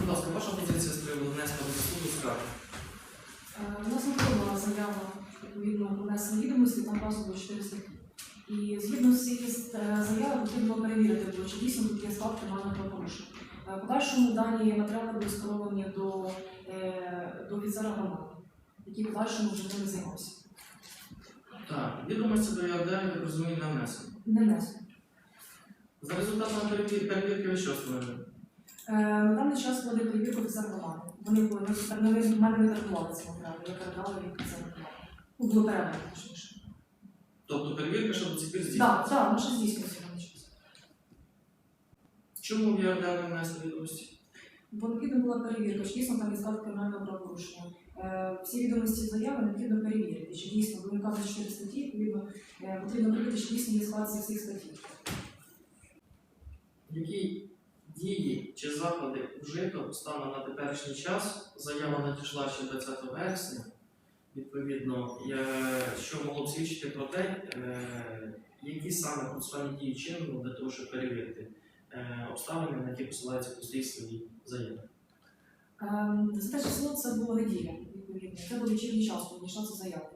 Будь ласка, ваша позиція з приводу внесення до суду скарги. Е, У нас надходила заява відповідно внесення відомості, там вказано 4 статті. І згідно з цієї е, заяви потрібно перевірити, було, чи дійсно тут є склад кримінального правопорушення. Е, В подальшому дані матеріали будуть скеровані до, до офіцера громади, який в подальшому вже ними займався. Так, відомості до ЄРД, я розумію, не внесено. Не внесено. За результатами перевірки ви що встановили? Е, На даний час проводить перевірку офіцер громади. Вони були в мене не торгували ці матеріали, я передала їх офіцеру громади. Ну, було передано, точніше. Тобто перевірка ще до цих пір здійснюється. Так, так, ми здійснюється на час. Чому в ЄРД не внесли відомості? Бо необхідна була перевірка, чи дійсно там є склад кримінального правопорушення. Е, Всі відомості заяви необхідно перевірити, чи дійсно вони вказані 4 статті, відповідно, е, потрібно перевірити, чи дійсно є склад цих всіх статті. Які дії чи заходи вжито станом на теперішній час? Заява надійшла ще 20 вересня. Відповідно, що могло б свідчити про те, е, які саме процесуальні дії чинено для того, щоб перевірити е, обставини, на які посилається пустий свої заяви. Ем, За те число це була неділя, відповідно. Це був вечірній час, коли надійшла ця заява.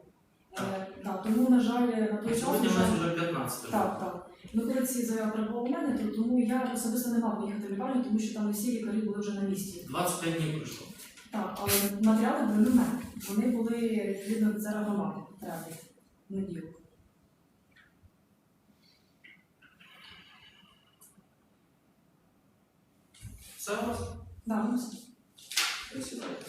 Так, тому, на жаль, на той час. Сьогодні у нас вже 15 Так, так. Ну, коли ці заяви перебували у мене, то тому я особисто не мав поїхати в лікарню, тому що там всі лікарі були вже на місці. 25 днів пройшло. Так, але матеріали були не в мене. Вони були відповідно зараз громади в неділю. Все у вас? Да, ну, все. Присідайте.